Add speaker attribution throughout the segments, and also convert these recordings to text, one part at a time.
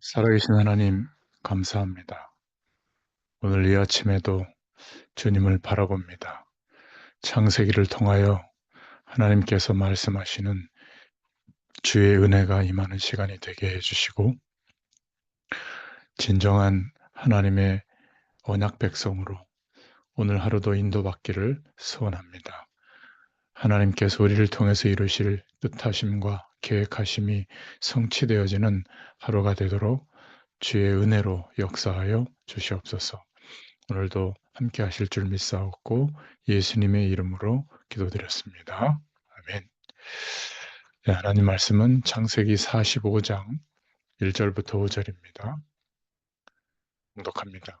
Speaker 1: 살아계신 하나님, 감사합니다. 오늘 이 아침에도 주님을 바라봅니다. 창세기를 통하여 하나님께서 말씀하시는 주의 은혜가 임하는 시간이 되게 해주시고, 진정한 하나님의 언약 백성으로 오늘 하루도 인도받기를 소원합니다. 하나님께서 우리를 통해서 이루실 뜻하심과 계획하심이 성취되어지는 하루가 되도록 주의 은혜로 역사하여 주시옵소서. 오늘도 함께 하실 줄 믿사옵고 예수님의 이름으로 기도드렸습니다. 아멘. 네, 하나님 말씀은 창세기 45장 1절부터 5절입니다. 공독합니다.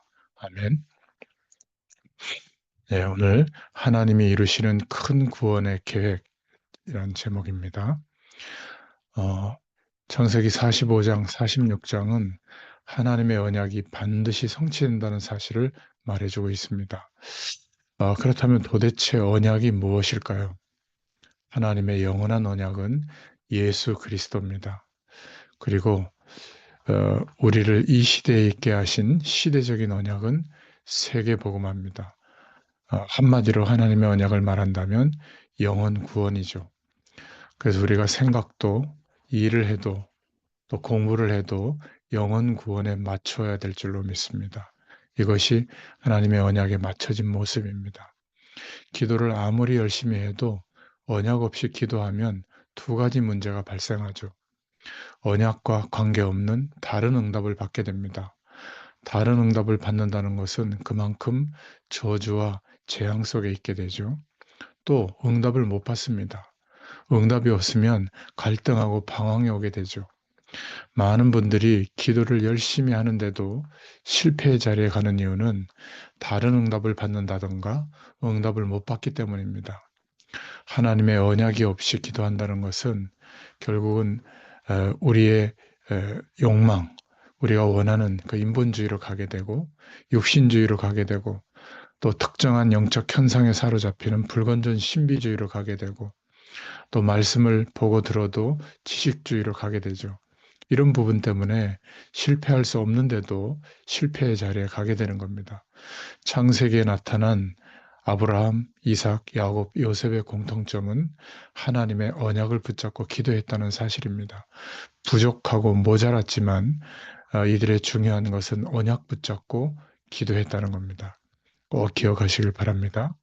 Speaker 1: 아멘. 네, 오늘 하나님이 이루시는 큰 구원의 계획이란 제목입니다. 어, 창세기 45장, 46장은 하나님의 언약이 반드시 성취된다는 사실을 말해주고 있습니다. 어, 그렇다면 도대체 언약이 무엇일까요? 하나님의 영원한 언약은 예수 그리스도입니다. 그리고 어, 우리를 이 시대에 있게 하신 시대적인 언약은 세계 복음화입니다. 어, 한마디로 하나님의 언약을 말한다면 영원 구원이죠. 그래서 우리가 생각도 일을 해도 또 공부를 해도 영원 구원에 맞춰야 될 줄로 믿습니다. 이것이 하나님의 언약에 맞춰진 모습입니다. 기도를 아무리 열심히 해도 언약 없이 기도하면 두 가지 문제가 발생하죠. 언약과 관계없는 다른 응답을 받게 됩니다. 다른 응답을 받는다는 것은 그만큼 저주와 재앙 속에 있게 되죠. 또 응답을 못 받습니다. 응답이 없으면 갈등하고 방황이 오게 되죠. 많은 분들이 기도를 열심히 하는데도 실패의 자리에 가는 이유는 다른 응답을 받는다던가 응답을 못 받기 때문입니다. 하나님의 언약이 없이 기도한다는 것은 결국은 우리의 욕망, 우리가 원하는 그 인본주의로 가게 되고 육신주의로 가게 되고 또 특정한 영적 현상에 사로잡히는 불건전 신비주의로 가게 되고 또 말씀을 보고 들어도 지식주의로 가게 되죠. 이런 부분 때문에 실패할 수 없는데도 실패의 자리에 가게 되는 겁니다. 창세기에 나타난 아브라함, 이삭, 야곱, 요셉의 공통점은 하나님의 언약을 붙잡고 기도했다는 사실입니다. 부족하고 모자랐지만 어, 이들의 중요한 것은 언약 붙잡고 기도했다는 겁니다. 꼭 기억하시길 바랍니다.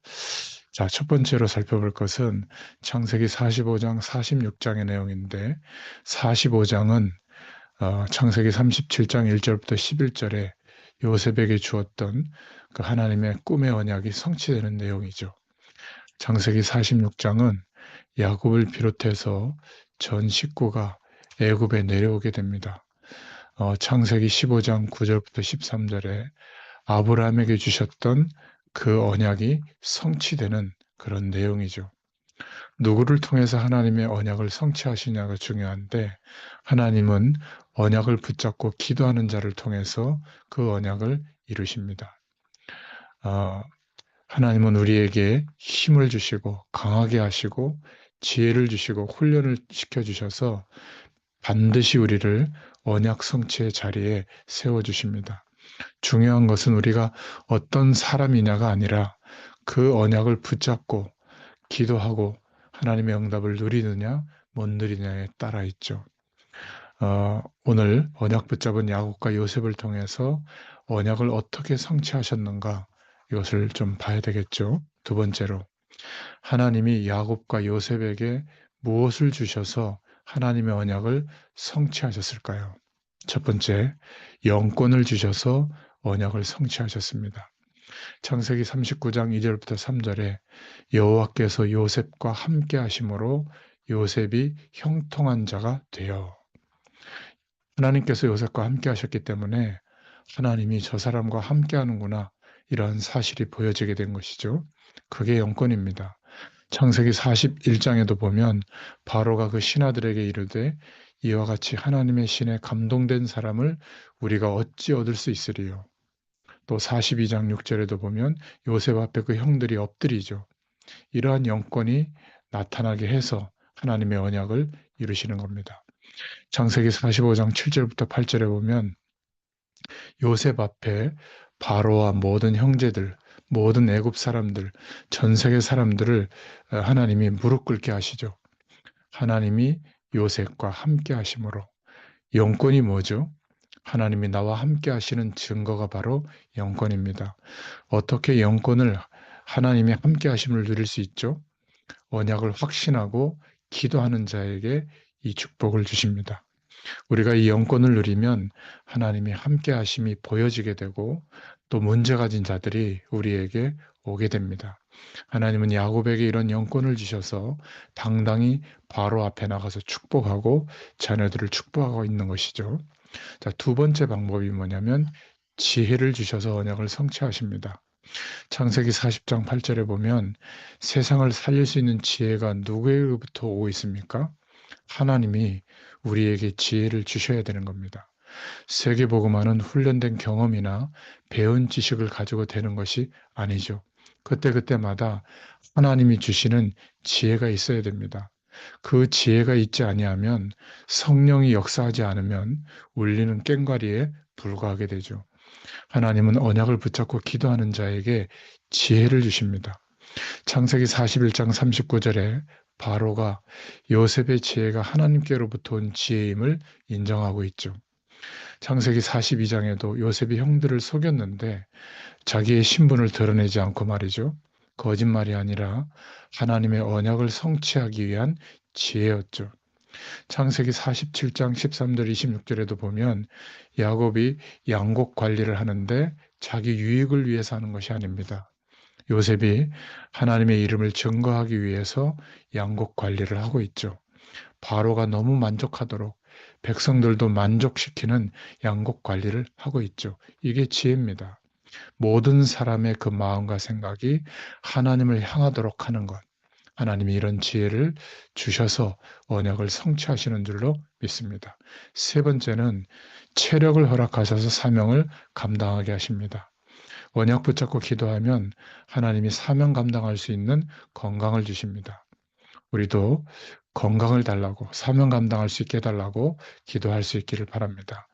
Speaker 1: 자, 첫 번째로 살펴볼 것은 창세기 45장, 46장의 내용인데 45장은 어, 창세기 37장 1절부터 11절에 요셉에게 주었던 그 하나님의 꿈의 언약이 성취되는 내용이죠. 창세기 46장은 야곱을 비롯해서 전 식구가 애굽에 내려오게 됩니다. 어, 창세기 15장 9절부터 13절에 아브라함에게 주셨던 그 언약이 성취되는 그런 내용이죠. 누구를 통해서 하나님의 언약을 성취하시냐가 중요한데 하나님은 언약을 붙잡고 기도하는 자를 통해서 그 언약을 이루십니다. 어, 하나님은 우리에게 힘을 주시고 강하게 하시고 지혜를 주시고 훈련을 시켜 주셔서 반드시 우리를 언약 성취의 자리에 세워 주십니다. 중요한 것은 우리가 어떤 사람이냐가 아니라 그 언약을 붙잡고 기도하고 하나님의 응답을 누리느냐 못 누리느냐에 따라 있죠. 어, 오늘 언약 붙잡은 야곱과 요셉을 통해서 언약을 어떻게 성취하셨는가 이것을 좀 봐야 되겠죠. 두 번째로 하나님이 야곱과 요셉에게 무엇을 주셔서 하나님의 언약을 성취하셨을까요? 첫 번째, 영권을 주셔서 언약을 성취하셨습니다. 창세기 39장 2절부터 3절에 여호와께서 요셉과 함께 하심으로 요셉이 형통한 자가 되어 하나님께서 요셉과 함께 하셨기 때문에 하나님이 저 사람과 함께 하는구나 이러한 사실이 보여지게 된 것이죠. 그게 영권입니다. 창세기 41장에도 보면 바로가 그 신하들에게 이르되 이와 같이 하나님의 신에 감동된 사람을 우리가 어찌 얻을 수 있으리요. 또 42장 6절에도 보면 요셉 앞에 그 형들이 엎드리죠. 이러한 영권이 나타나게 해서 하나님의 언약을 이루시는 겁니다. 창세기 45장 7절부터 8절에 보면 요셉 앞에 바로와 모든 형제들, 모든 애굽 사람들, 전 세계 사람들을 어, 하나님이 무릎 꿇게 하시죠. 하나님이 요셉과 함께 하심으로 영권이 뭐죠? 하나님이 나와 함께 하시는 증거가 바로 영권입니다. 어떻게 영권을 하나님이 함께 하심을 누릴 수 있죠? 언약을 확신하고 기도하는 자에게 이 축복을 주십니다. 우리가 이 영권을 누리면 하나님이 함께 하심이 보여지게 되고 또 문제 가진 자들이 우리에게 오게 됩니다. 하나님은 야곱에게 이런 영권을 주셔서 당당히 바로 앞에 나가서 축복하고 자녀들을 축복하고 있는 것이죠. 자, 두 번째 방법이 뭐냐면 지혜를 주셔서 언약을 성취하십니다. 창세기 40장 8절에 보면 세상을 살릴 수 있는 지혜가 누구에게부터 오고 있습니까? 하나님이 우리에게 지혜를 주셔야 되는 겁니다. 세계보고만은 훈련된 경험이나 배운 지식을 가지고 되는 것이 아니죠. 그때그때마다 하나님이 주시는 지혜가 있어야 됩니다. 그 지혜가 있지 아니하면 성령이 역사하지 않으면 울리는 꽹과리에 불과하게 되죠. 하나님은 언약을 붙잡고 기도하는 자에게 지혜를 주십니다. 창세기 41장 39절에 바로가 요셉의 지혜가 하나님께로부터 온 지혜임을 인정하고 있죠. 창세기 42장에도 요셉이 형들을 속였는데 자기의 신분을 드러내지 않고 말이죠. 거짓말이 아니라 하나님의 언약을 성취하기 위한 지혜였죠. 창세기 47장 13절 26절에도 보면 야곱이 양곡 관리를 하는데 자기 유익을 위해서 하는 것이 아닙니다. 요셉이 하나님의 이름을 증거하기 위해서 양곡 관리를 하고 있죠. 바로가 너무 만족하도록 백성들도 만족시키는 양곡 관리를 하고 있죠. 이게 지혜입니다. 모든 사람의 그 마음과 생각이 하나님을 향하도록 하는 것. 하나님이 이런 지혜를 주셔서 언약을 성취하시는 줄로 믿습니다. 세 번째는 체력을 허락하셔서 사명을 감당하게 하십니다. 언약 붙잡고 기도하면 하나님이 사명 감당할 수 있는 건강을 주십니다. 우리도 건강을 달라고 사명 감당할 수 있게 해달라고 기도할 수 있기를 바랍니다.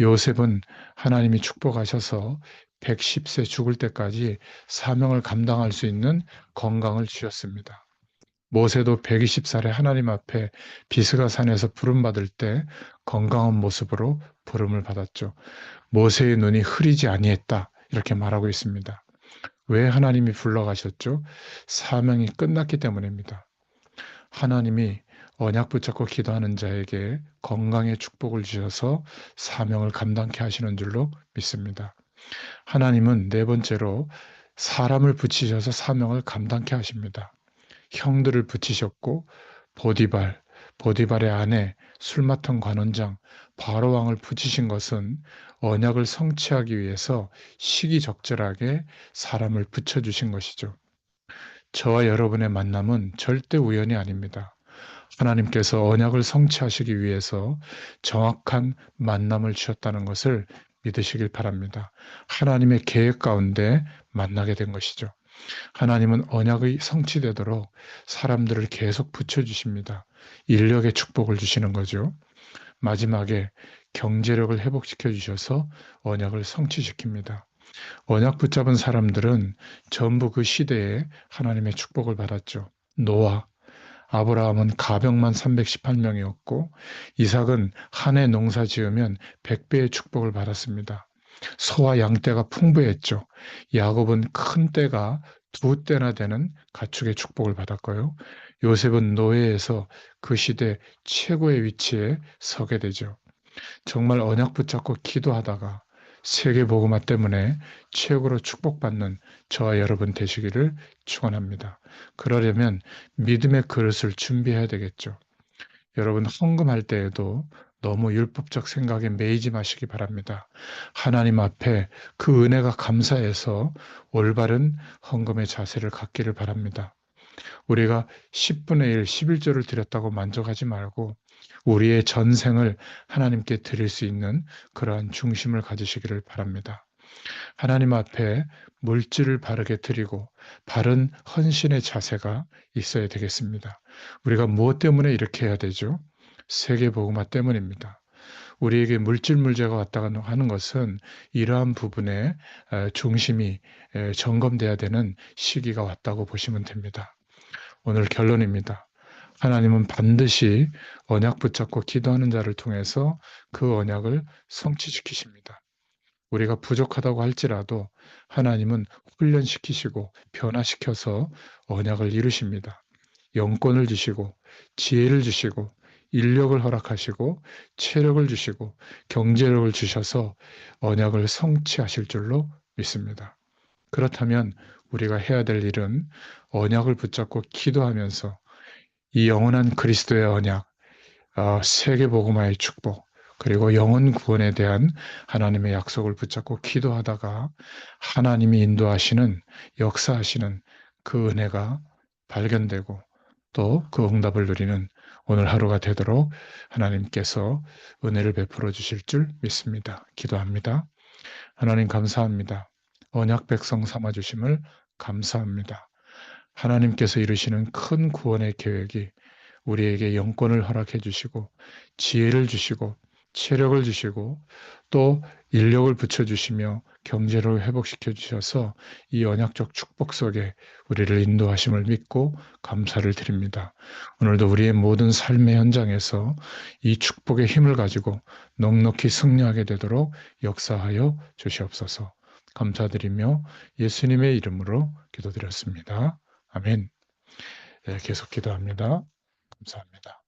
Speaker 1: 요셉은 하나님이 축복하셔서 110세 죽을 때까지 사명을 감당할 수 있는 건강을 주셨습니다. 모세도 120살에 하나님 앞에 비스가 산에서 부름 받을 때 건강한 모습으로 부름을 받았죠. 모세의 눈이 흐리지 아니했다. 이렇게 말하고 있습니다. 왜 하나님이 불러가셨죠? 사명이 끝났기 때문입니다. 하나님이 언약 붙잡고 기도하는 자에게 건강의 축복을 주셔서 사명을 감당케 하시는 줄로 믿습니다. 하나님은 네 번째로 사람을 붙이셔서 사명을 감당케 하십니다. 형들을 붙이셨고 보디발, 보디발의 아내, 술 맡은 관원장, 바로왕을 붙이신 것은 언약을 성취하기 위해서 시기적절하게 사람을 붙여주신 것이죠. 저와 여러분의 만남은 절대 우연이 아닙니다. 하나님께서 언약을 성취하시기 위해서 정확한 만남을 주셨다는 것을 믿으시길 바랍니다. 하나님의 계획 가운데 만나게 된 것이죠. 하나님은 언약이 성취되도록 사람들을 계속 붙여주십니다. 인력의 축복을 주시는 거죠. 마지막에 경제력을 회복시켜 주셔서 언약을 성취시킵니다. 언약 붙잡은 사람들은 전부 그 시대에 하나님의 축복을 받았죠. 노아, 아브라함은 가병만 318명이었고 이삭은 한 해 농사 지으면 100배의 축복을 받았습니다. 소와 양떼가 풍부했죠. 야곱은 큰 떼가 두 떼나 되는 가축의 축복을 받았고요. 요셉은 노예에서 그 시대 최고의 위치에 서게 되죠. 정말 언약 붙잡고 기도하다가 세계 복음화 때문에 최고로 축복받는 저와 여러분 되시기를 축원합니다. 그러려면 믿음의 그릇을 준비해야 되겠죠. 여러분 헌금할 때에도 너무 율법적 생각에 매이지 마시기 바랍니다. 하나님 앞에 그 은혜가 감사해서 올바른 헌금의 자세를 갖기를 바랍니다. 우리가 10분의 1, 11조를 드렸다고 만족하지 말고 우리의 전생을 하나님께 드릴 수 있는 그러한 중심을 가지시기를 바랍니다. 하나님 앞에 물질을 바르게 드리고 바른 헌신의 자세가 있어야 되겠습니다. 우리가 무엇 때문에 이렇게 해야 되죠? 세계복음화 때문입니다. 우리에게 물질 문제가 왔다가 하는 것은 이러한 부분에 중심이 점검돼야 되는 시기가 왔다고 보시면 됩니다. 오늘 결론입니다. 하나님은 반드시 언약 붙잡고 기도하는 자를 통해서 그 언약을 성취시키십니다. 우리가 부족하다고 할지라도 하나님은 훈련시키시고 변화시켜서 언약을 이루십니다. 영권을 주시고 지혜를 주시고 인력을 허락하시고 체력을 주시고 경제력을 주셔서 언약을 성취하실 줄로 믿습니다. 그렇다면 우리가 해야 될 일은 언약을 붙잡고 기도하면서 이 영원한 그리스도의 언약, 어, 세계 복음화의 축복, 그리고 영원 구원에 대한 하나님의 약속을 붙잡고 기도하다가 하나님이 인도하시는 역사하시는 그 은혜가 발견되고 또 그 응답을 누리는 오늘 하루가 되도록 하나님께서 은혜를 베풀어 주실 줄 믿습니다. 기도합니다. 하나님 감사합니다. 언약 백성 삼아 주심을 감사합니다. 하나님께서 이루시는 큰 구원의 계획이 우리에게 영권을 허락해 주시고 지혜를 주시고 체력을 주시고 또 인력을 붙여 주시며 경제를 회복시켜 주셔서 이 언약적 축복 속에 우리를 인도하심을 믿고 감사를 드립니다. 오늘도 우리의 모든 삶의 현장에서 이 축복의 힘을 가지고 넉넉히 승리하게 되도록 역사하여 주시옵소서 감사드리며 예수님의 이름으로 기도드렸습니다. 아멘. 네, 계속 기도합니다. 감사합니다.